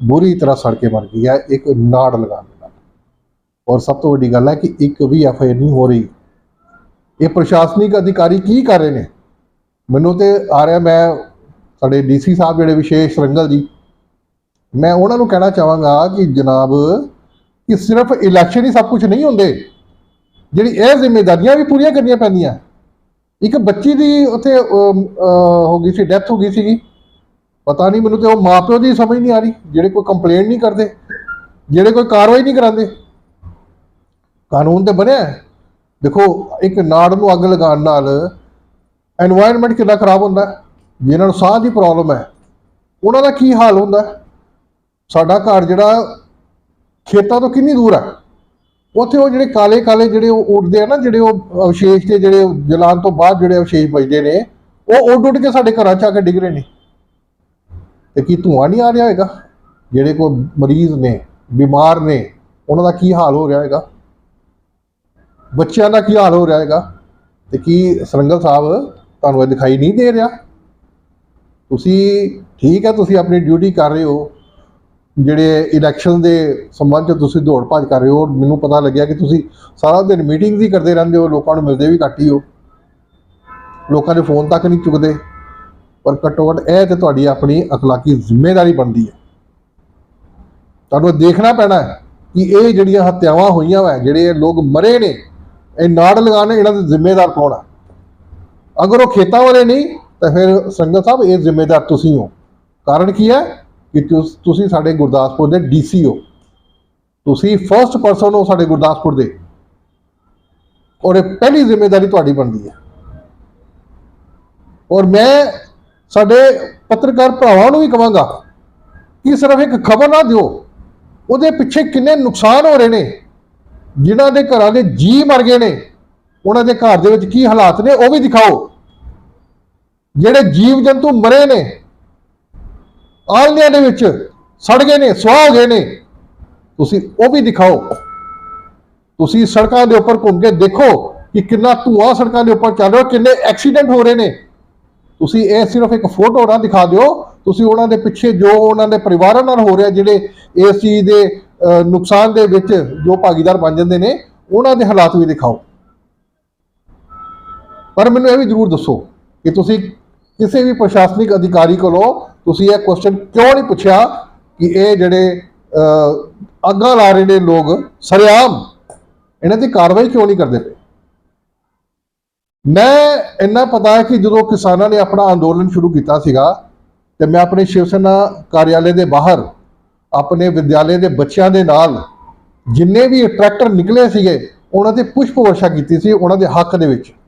ਬੁਰੀ ਤਰ੍ਹਾਂ ਸੜ ਕੇ ਮਰ ਗਈ ਹੈ, ਇੱਕ ਨਾੜ ਲਗਾਉਣ ਦੇ ਨਾਲ। ਔਰ ਸਭ ਤੋਂ ਵੱਡੀ ਗੱਲ ਹੈ ਕਿ ਇੱਕ ਵੀ ਐਫ ਆਈ ਨਹੀਂ ਹੋ ਰਹੀ। ਇਹ ਪ੍ਰਸ਼ਾਸਨਿਕ ਅਧਿਕਾਰੀ ਕੀ ਕਰ ਰਹੇ ਨੇ? ਮੈਨੂੰ ਤੇ ਆ ਰਿਹਾ ਮੈਂ ਸਾਡੇ ਡੀਸੀ ਸਾਹਿਬ ਜਿਹੜੇ ਵਿਸ਼ੇਸ਼ ਰੰਗਲ ਜੀ, ਮੈਂ ਉਹਨਾਂ ਨੂੰ ਕਹਿਣਾ ਚਾਹਾਂਗਾ ਕਿ ਜਨਾਬ, ਕਿ ਸਿਰਫ ਇਲੈਕਸ਼ਨ ਹੀ ਸਭ ਕੁਝ ਨਹੀਂ ਹੁੰਦੇ। ਜਿਹੜੀ ਇਹ ਜ਼ਿੰਮੇਵਾਰੀਆਂ ਵੀ ਪੂਰੀਆਂ ਕਰਨੀਆਂ ਪੈਂਦੀਆਂ। ਇੱਕ ਬੱਚੀ ਦੀ ਉੱਥੇ ਹੋ ਗਈ ਸੀ, ਡੈਥ ਹੋ ਗਈ ਸੀਗੀ। ਪਤਾ ਨਹੀਂ ਮੈਨੂੰ ਤੇ ਉਹ ਮਾਪਿਓ ਦੀ ਸਮਝ ਨਹੀਂ ਆ ਰਹੀ, ਜਿਹੜੇ ਕੋਈ ਕੰਪਲੇਂਟ ਨਹੀਂ ਕਰਦੇ, ਜਿਹੜੇ ਕੋਈ ਕਾਰਵਾਈ ਨਹੀਂ ਕਰਾਉਂਦੇ। ਕਾਨੂੰਨ ਤੇ ਬਣਿਆ ਦੇਖੋ, ਇੱਕ ਨਾੜ ਨੂੰ ਅੱਗ ਲਗਾਉਣ ਨਾਲ এনवायरमेंट ਕਿੰਨਾ ਖਰਾਬ ਹੁੰਦਾ ਜਿਹਨਾਂ ਨੂੰ ਸਾਹ ਦੀ ਪ੍ਰੋਬਲਮ ਹੈ। ਉਹਨਾਂ ਦਾ ਕੀ ਹਾਲ ਹੁੰਦਾ ਸਾਡਾ ਘਰ ਜਿਹੜਾ ਖੇਤਾਂ ਤੋਂ ਕਿੰਨੀ ਦੂਰ ਹੈ? ਉੱਥੇ ਉਹ ਜਿਹੜੇ ਕਾਲੇ ਕਾਲੇ ਜਿਹੜੇ ਉਹ ਉੱਡਦੇ ਆ ਨਾ, ਜਿਹੜੇ ਉਹ ਅਵਸ਼ੇਸ਼ ਤੇ ਜਿਹੜੇ ਜਲਾਨ ਤੋਂ ਬਾਅਦ ਜਿਹੜੇ ਅਵਸ਼ੇਸ਼ ਬਚਦੇ ਨੇ, ਉਹ ਉੱਡ ਉੱਡ ਕੇ ਸਾਡੇ ਘਰਾਂ 'ਚ ਆ ਕੇ ਡਿੱਗ ਰਹੇ ਨੇ। ਤੇ ਕੀ ਧੂੰਆਂ ਨਹੀਂ ਆ ਰਿਹਾ ਹੋਏਗਾ ਜਿਹੜੇ ਕੋਈ ਮਰੀਜ਼ ਨੇ, ਬਿਮਾਰ ਨੇ, ਉਹਨਾਂ ਦਾ ਕੀ ਹਾਲ ਹੋ ਰਿਹਾ ਹੈਗਾ? ਬੱਚਿਆਂ ਦਾ ਕੀ ਹਾਲ ਹੋ ਰਿਹਾ ਹੈਗਾ? ਤੇ ਕੀ ਸਰੰਗਲ ਸਾਹਿਬ ਤੁਹਾਨੂੰ ਇਹ ਦਿਖਾਈ ਨਹੀਂ ਦੇ ਰਿਹਾ? ਤੁਸੀਂ ਠੀਕ ਹੈ, ਤੁਸੀਂ ਆਪਣੀ ਡਿਊਟੀ ਕਰ ਰਹੇ ਹੋ। ਜਿਹੜੇ ਇਲੈਕਸ਼ਨ ਦੇ ਸੰਬੰਧ 'ਚ ਤੁਸੀਂ ਦੌੜ ਭਾਜ ਕਰ ਰਹੇ ਹੋ, ਮੈਨੂੰ ਪਤਾ ਲੱਗਿਆ ਕਿ ਤੁਸੀਂ ਸਾਰਾ ਦਿਨ ਮੀਟਿੰਗ ਵੀ ਕਰਦੇ ਰਹਿੰਦੇ ਹੋ, ਲੋਕਾਂ ਨੂੰ ਮਿਲਦੇ ਵੀ ਘੱਟ ਹੀ ਹੋ। ਲੋਕਾਂ ਦੇ ਫੋਨ ਤੱਕ ਨਹੀਂ ਚੁੱਕਦੇ। ਪਰ ਘੱਟੋ ਘੱਟ ਇਹ ਤੇ ਤੁਹਾਡੀ ਆਪਣੀ ਅਖਲਾਕੀ ਜ਼ਿੰਮੇਵਾਰੀ ਬਣਦੀ ਹੈ। ਤੁਹਾਨੂੰ ਇਹ ਦੇਖਣਾ ਪੈਣਾ ਹੈ ਕਿ ਇਹ ਜਿਹੜੀਆਂ ਹੱਤਿਆਵਾਂ ਹੋਈਆਂ ਵਾ, ਜਿਹੜੇ ਲੋਕ ਮਰੇ ਨੇ, ਇਹ ਨਾੜ ਲਗਾਣੇ ਇਹਨਾਂ ਦੇ ਜ਼ਿੰਮੇਦਾਰ ਕੌਣ ਆ? ਅਗਰ ਉਹ ਖੇਤਾਂ ਵਾਲੇ ਨਹੀਂ, ਤਾਂ ਫਿਰ ਸੰਗਤ ਸਾਹਿਬ, ਇਹ ਜ਼ਿੰਮੇਦਾਰ ਤੁਸੀਂ ਹੋ। ਕਾਰਨ ਕੀ ਹੈ ਕਿ ਤੁਸੀਂ ਸਾਡੇ ਗੁਰਦਾਸਪੁਰ ਦੇ ਡੀਸੀ ਹੋ। ਤੁਸੀਂ ਫਰਸਟ ਪਰਸਨ ਹੋ ਸਾਡੇ ਗੁਰਦਾਸਪੁਰ ਦੇ। ਔਰ ਇਹ ਪਹਿਲੀ ਜ਼ਿੰਮੇਵਾਰੀ ਤੁਹਾਡੀ ਬਣਦੀ ਹੈ। ਔਰ ਮੈਂ ਸਾਡੇ ਪੱਤਰਕਾਰ ਭਰਾਵਾਂ ਨੂੰ ਵੀ ਕਹਾਂਗਾ ਕਿ ਸਿਰਫ ਇੱਕ ਖਬਰ ਨਾ ਦਿਓ, ਉਹਦੇ ਪਿੱਛੇ ਕਿੰਨੇ ਨੁਕਸਾਨ ਹੋ ਰਹੇ ਨੇ, ਜਿਨ੍ਹਾਂ ਦੇ ਘਰਾਂ ਦੇ ਜੀ ਮਰ ਗਏ ਨੇ, ਉਹਨਾਂ ਦੇ ਘਰ ਦੇ ਵਿੱਚ ਕੀ ਹਾਲਾਤ ਨੇ, ਉਹ ਵੀ ਦਿਖਾਓ। ਜਿਹੜੇ ਜੀਵ ਜੰਤੂ ਮਰੇ ਨੇ ਆਲਨਿਆਂ ਦੇ ਵਿੱਚ ਸੜ ਗਏ ਨੇ, ਸੁਆਹ ਹੋ ਗਏ ਨੇ, ਤੁਸੀਂ ਉਹ ਵੀ ਦਿਖਾਓ। ਤੁਸੀਂ ਸੜਕਾਂ ਦੇ ਉੱਪਰ ਘੁੰਮ ਕੇ ਦੇਖੋ ਕਿ ਕਿੰਨਾ ਧੂਆਂ ਸੜਕਾਂ ਦੇ ਉੱਪਰ ਚੱਲ ਰਿਹਾ, ਕਿੰਨੇ ਐਕਸੀਡੈਂਟ ਹੋ ਰਹੇ ਨੇ। ਤੁਸੀਂ ਇਹ ਸਿਰਫ ਇੱਕ ਫੋਟੋ ਨਾ ਦਿਖਾ ਦਿਓ। ਤੁਸੀਂ ਉਹਨਾਂ ਦੇ ਪਿੱਛੇ ਜੋ ਉਹਨਾਂ ਦੇ ਪਰਿਵਾਰਾਂ ਨਾਲ ਹੋ ਰਿਹਾ ਜਿਹੜੇ ਇਸ ਚੀਜ਼ ਦੇ ਅਹ, ਨੁਕਸਾਨ ਦੇ ਵਿੱਚ ਜੋ ਭਾਗੀਦਾਰ ਬਣ ਜਾਂਦੇ ਨੇ ਉਹਨਾਂ ਦੇ ਹਾਲਾਤ ਵੀ ਦਿਖਾਓ। ਪਰ ਮੈਨੂੰ ਇਹ ਵੀ ਜ਼ਰੂਰ ਦੱਸੋ ਕਿ ਤੁਸੀਂ ਕਿਸੇ ਵੀ ਪ੍ਰਸ਼ਾਸਨਿਕ ਅਧਿਕਾਰੀ ਕੋਲੋਂ ਤੁਸੀਂ ਇਹ ਕੁਐਸਚਨ ਕਿਉਂ ਨਹੀਂ ਪੁੱਛਿਆ ਕਿ ਇਹ ਜਿਹੜੇ ਅਹ, ਅੱਗਾਂ ਲਾ ਰਹੇ ਨੇ ਲੋਕ ਸਰਿਆਮ ਇਹਨਾਂ ਦੀ ਕਾਰਵਾਈ ਕਿਉਂ ਨਹੀਂ ਕਰਦੇ? ਪਏ ਮੈਂ ਇੰਨਾ ਪਤਾ ਹੈ ਕਿ ਜਦੋਂ ਕਿਸਾਨਾਂ ਨੇ ਆਪਣਾ ਅੰਦੋਲਨ ਸ਼ੁਰੂ ਕੀਤਾ ਸੀਗਾ ਤੇ ਮੈਂ ਆਪਣੇ ਸ਼ਿਵ ਸੈਨਾ ਕਾਰਿਆਲੇ ਦੇ ਬਾਹਰ, ਆਪਣੇ ਵਿਦਿਆਲੇ ਦੇ ਬੱਚਿਆਂ ਦੇ ਨਾਲ ਜਿੰਨੇ ਵੀ ਟਰੈਕਟਰ ਨਿਕਲੇ ਸੀਗੇ, ਉਹਨਾਂ ਤੇ ਪੁਸ਼ਪ ਵਰਸ਼ਾ ਕੀਤੀ ਸੀ, ਉਹਨਾਂ ਦੇ ਹੱਕ ਦੇ ਵਿੱਚ।